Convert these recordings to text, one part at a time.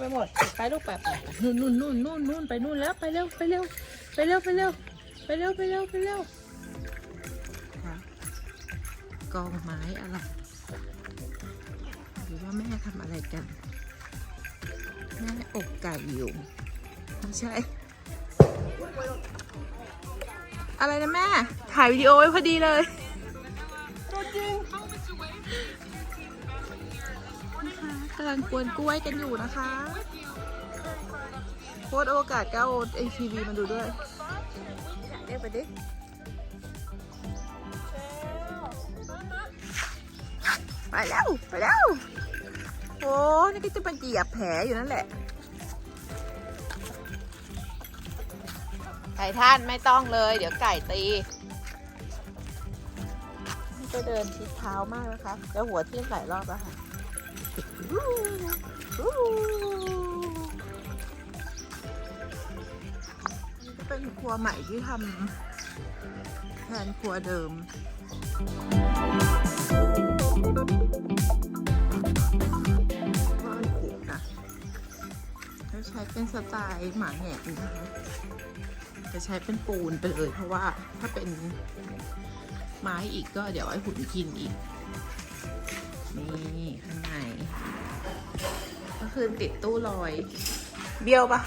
ไปหมด ไปลูกไปไปนู่นนู่นนู่นนู่นนู่นไปนู่นแล้วไปเร็วไปเร็วไปเร็วไปเร็วไปเร็วไปเร็วไปเร็วกองไม้อะไรหรือว่าแม่ทำอะไรกันแม่อกไก่อยู่ไม่ใช่ อะไรนะแม่ ถ่ายวิดีโอไว้พอดีเลยนะคะ กำลังกวนกล้วยกันอยู่นะคะโคตรโอกาสก็เอาไอทีวีมาดูด้วยเรียกไปดิไปแล้ว ไปแล้ว โอ้นี่ก็จะมาเหยียบแผลอยู่นั่นแหละไก่ท่านไม่ต้องเลย เดี๋ยวไก่ตีนี่ก็เดินชิดเท้ามากนะคะ แล้วหัวทิ่มหลายรอบแล้วค่ะ นี่ก็เป็นครัวใหม่ที่ทำแทนครัวเดิมก็เสียค่ะจะใช้เป็นสไตล์หมาแหกนะคะจะใช้เป็นปูนไปเลย เพราะว่าถ้าเป็นไม้อีกก็เดี๋ยวไอ้หุ่นกินอีก นี่ข้างใน ก็คือติดตู้ลอย เบี้ยวปะ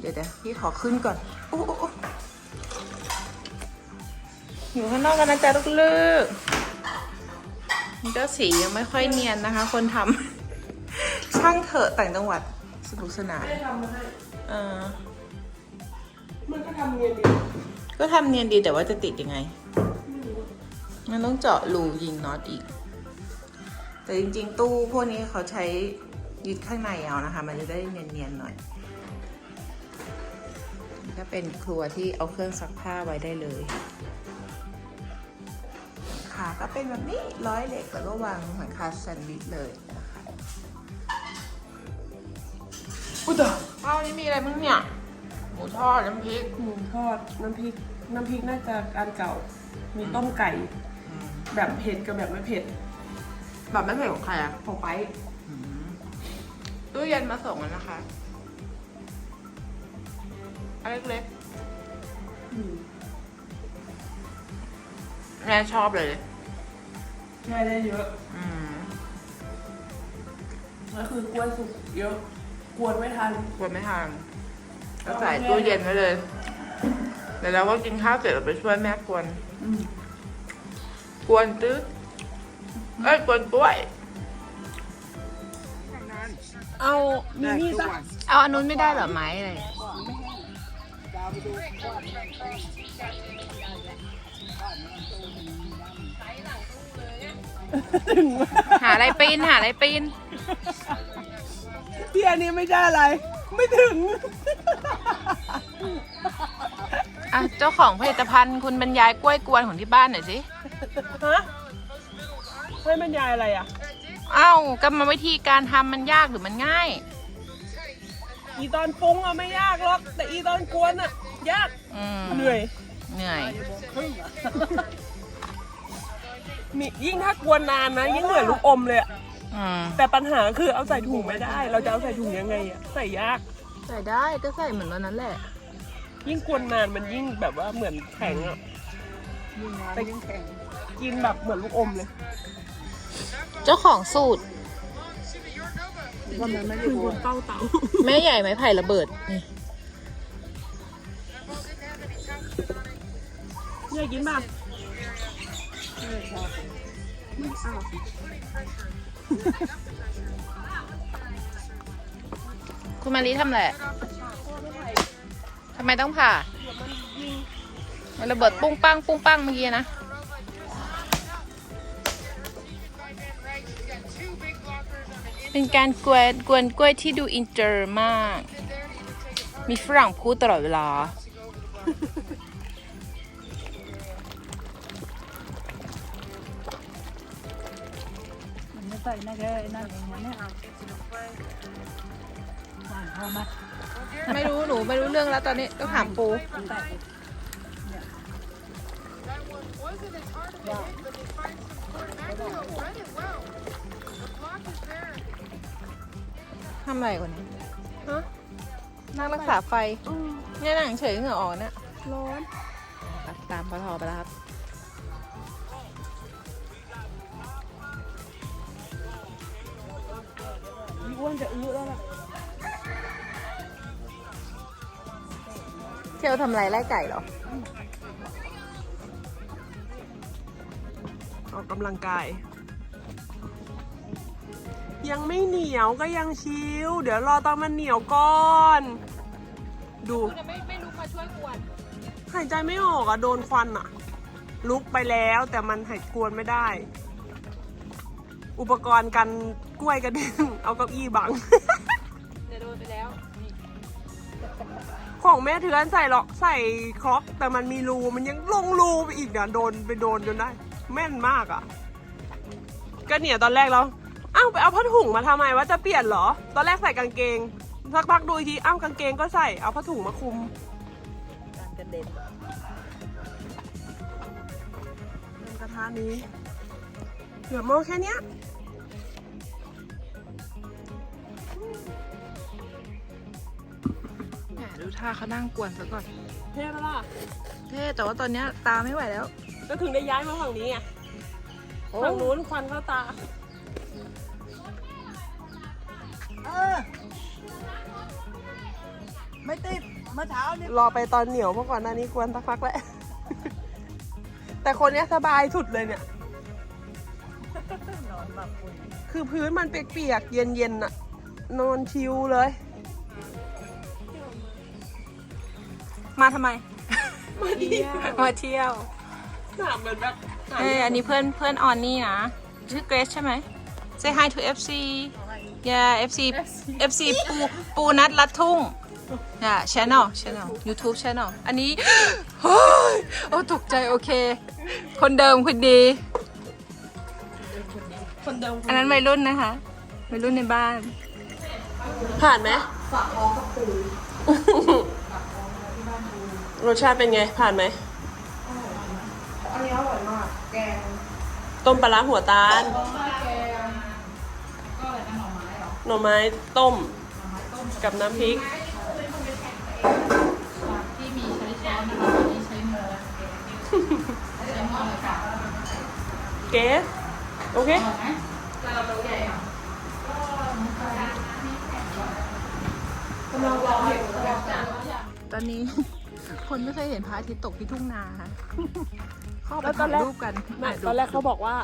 เดี๋ยวเดี๋ยวพี่ขอขึ้นก่อนโอ้โอ้โอ้อยู่ข้างนอกกันนะจ๊ะลูกๆมันก็สียังไม่ค่อยเนียนนะคะ คนทำ ช่างเถอะต่างจังหวัดสนุกสนานไม่ได้ทำมาให้เออมันก็ทำเนียนดี ก็ทำเนียนดีแต่ว่าจะติดยังไงไม่รู้อะ มันต้องเจาะรูยิงน็อตอีก แต่จริงๆ ตู้พวกนี้เขาใช้ยึดข้างในเอานะคะ มันจะได้เนียนๆหน่อยนี่ก็เป็นครัวที่เอาเครื่องซักผ้าไว้ได้เลยขาก็เป็นแบบนี้ร้อยเหล็กแล้วก็วางเหมือนคาแซนด์วิชเลยนะคะอุ้ยตายข้าวนี้มีอะไรบ้างเนี่ยหมูทอดน้ำพริก หมูทอดน้ำพริก น้ำพริกน่าจะอันเก่า มีต้มไก่ แบบเผ็ดกับแบบไม่เผ็ด แบบไม่เผ็ดของใครอะของไปตู้เย็นมาส่งแล้วนะคะอันเล็กๆแม่ชอบเลยใช่ได้เยอะอืมก็คือกล้วยสุกเยอะ กวนไม่ทันกลัวไม่ทานก็ใส่ตู้เย็นไว้เลย เดี๋ยวเราก็กินข้าวเสร็จเราไปช่วยแม่กวนอืม กวนตื้อเอ้ยกวนกล้วย เอามีนี่ปะเอาอันนู้นไม่ได้เหรอไม้อะไรหาอะไรปีนหาอะไรปีนพี่อันนี้ไม่ได้อะไร ไม่ถึง อะเจ้าของผลิตภัณฑ์คุณบรรยายกล้วยกวนของที่บ้านหน่อยสิ ฮะไม่บรรยายอะไรอะ เอ้ากรรมวิธีการทำมันยากหรือมันง่าย อีตอนปรุงอะไม่ยากหรอก แต่อีตอนกวนอะยากอืมเหนื่อยเหนื่อย มียิ่งถ้ากวนนานนะ ยิ่งเหนื่อยลูกอมเลยอะอืมแต่ปัญหาคือเอาใส่ถุงไม่ได้ เราจะเอาใส่ถุงยังไงอะใส่ยาก ใส่ได้ก็ใส่เหมือนวันนั้นแหละยิ่งกวนนานมันยิ่งแบบว่าเหมือนแข็งอะแต่ยิ่งแข็ง กินแบบเหมือนลูกอมเลย เจ้าของสูตรว่ามันไม่คือคนเต้าเต่าแม่ใหญ่ไม้ไผ่ระเบิดนี่เนี่ยกินป่ะคุณมารีทำอะไรทำไมต้องผ่า มันระเบิดปุ้งปังปุ้งปังเมื่อกี้นะ เป็นการกวนกวนกล้วยที่ดูอินเตอร์มาก มีฝรั่งพูดตลอดเวลามันไม่ใส่น่าจะนั่นเองนะเนี่ยหวานเข้ามาไม่รู้หนูไม่รู้เรื่องแล้วตอนนี้ต้องถามปู ทำอะไรกว่านี้ฮะนั่งรักษาไฟอืมเนี่ยนั่งเฉยเหงื่อออกเนี่ยร้อนครับตามพอทอไปแล้วครับพี่อ้วนจะอื้อแล้วล่ะเชลทำไรไล่ไก่เหรอ ออกกำลังกาย ยังไม่เหนียวก็ยังชิว เดี๋ยวรอตอนมันเหนียวก่อน ดูไม่ไม่ลุกมาช่วยกวนหายใจไม่ออกอะโดนควันอะลุกไปแล้วแต่มันหายกวนไม่ได้ อุปกรณ์กันกล้วยกระเด็นเอาเก้าอี้บังเดี๋ยวโดนไปแล้วของแม่เถือนใส่หรอกใส่ครอกแต่มันมีรูมันยังลงรูไปอีกนะโดนไปโดนจนได้ แม่นมากอะ่ะ ก็เนี่ยตอนแรกเรา อ้าวไปเอาผ้าถุงมาทำไมว่าจะเปลี่ยนเหรอ ตอนแรกใส่กางเกงสักพักดูอีกทีอ้าวกางเกงก็ใส่เอาผ้าถุงมาคลุมการกระเด็นเป็นกระทะนี้เหลือหม้อแค่เนี้ยแหมดูท่าเขานั่งกวนซะก่อน เท่ปะล่ะเท่แต่ว่าตอนเนี้ยตาไม่ไหวแล้ว ก็ถึงได้ย้ายมาฝั่งนี้ไงฝั่งนู้นควันเข้าตา ออไม่ติดเมื่อเช้าเนี่ยรอไปตอนเหนียวเพราะก่อนหน้านี้ควรสักพักแล้ว แต่คนเนี้ยสบายสุดเลยเนี่ย นอนหลับปุ๋ยคือพื้นมันเปียกๆ เย็นๆอะนอนชิวเลย มาทำไม มาดีมาเที่ยวถามเหมือนแบบถามเอ้ยอันนี้เพื่อนเพื่อนออนนี่นะ ชื่อเกรซใช่ไหม Say hi to FC yeah FC FC ปูปูนัดลัดทุ่ง yeah channel channel YouTube channel อันนี้เฮ้ยโอ้ตกใจโอเค คนเดิมคนดี คนเดิมอันนั้นวัยรุ่นนะคะวัยรุ่นในบ้าน ผ่านไหมฝากท้องกับปูรสชาติเป็นไง ผ่านไหมอันนี้อร่อยมาก แกง ต้มปลาร้าหัวตาลแกงก็อะไรนะ หน่อไม้เหรอหน่อไม้ต้มกับน้ำพริก ที่มีใช้ช้อนนะคะอันนี้ใช้มือใช้มือเลยค่ะเกสโอเค อร่อยไหมจะเราตัวใหญ่อะตอนนี้ คนไม่เคยเห็นพระอาทิตย์ตกที่ทุ่งนาค่ะเข้าไปแล้วตอถ่านยแรก รูปกันไม่ถ่ายรูปตอนแรกเขาบอกว่า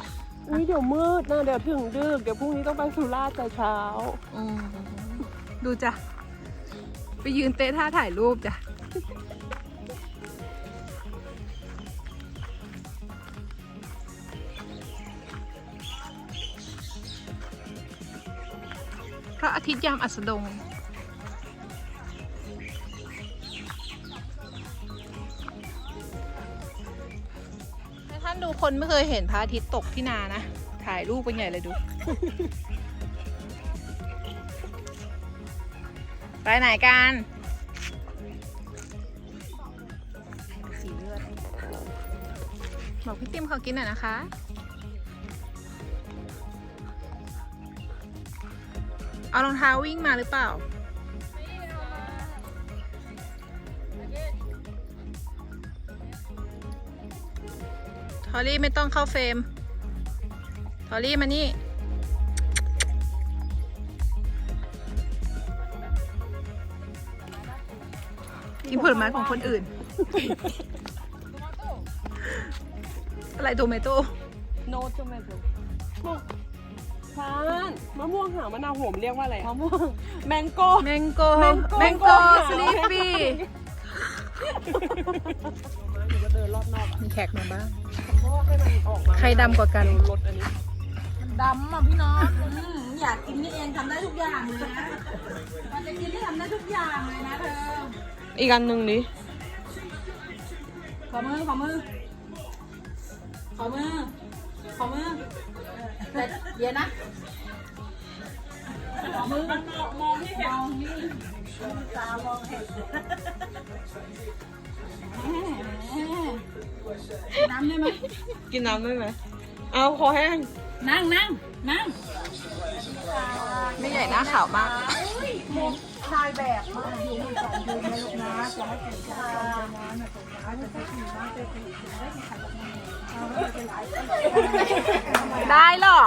อุ้ยเดี๋ยวมืดนะเดี๋ยวถึงดึก เดี๋ยวพรุ่งนี้ต้องไปสุราษฎร์แต่เช้า อืมดูจ้ะ ไปยืนเตะท่าถ่ายรูปจ้ะ พระอาทิตย์ยามอัสดงานดูคนไม่เคยเห็นพระอาทิตย์ตกที่นานะ ถ่ายรูปเป็นใหญ่เลยดู ไปไหนกันสีเลือดบอกพี่ติมเขากินหน่อยนะคะเอารองเท้าวิ่งมาหรือเปล่า อรี่ไม่ต้องเข้าเฟรมทอรี่มานี่ กินผลไม้ของคนอื่น อะไรโตเมโต้ โนจะไม่ถูกทานมะม่วงหางมะนาวโหมเรียกว่าอะไรมะม่วงแมงโก้ แมงโก้ Mango แมงโก้ Mango สลีปปี้หนูก็เดินรอบนอกอะมีแขกมาบ้างเพราะว่า ให้มันออกมาใครดำกว่ากันรถอันนี้ดำอะพี่น้องอืมอยากกินนี่เองทำได้ทุกอย่างเลยนะมันจะกินที่ทำได้ทุกอย่างเลยนะเธออีกอันหนึ่งดิขอมือขอมือขอมือขอมือแต่เดี๋ยวนะ มือมันมองมองที่เห็นมองนี่ตามองเห็นน้ำได้ไหมกินน้ำได้ไหมเอาคอแห้ง นั่งนั่งนั่งไม่ใหญ่หน้าขาวมากนายแบบมากดูดูนะลูกนะจะให้เป็นชายนะนะตรงนะจะไปขี่ม้าไปขี่ได้ไหมคะได้หรอ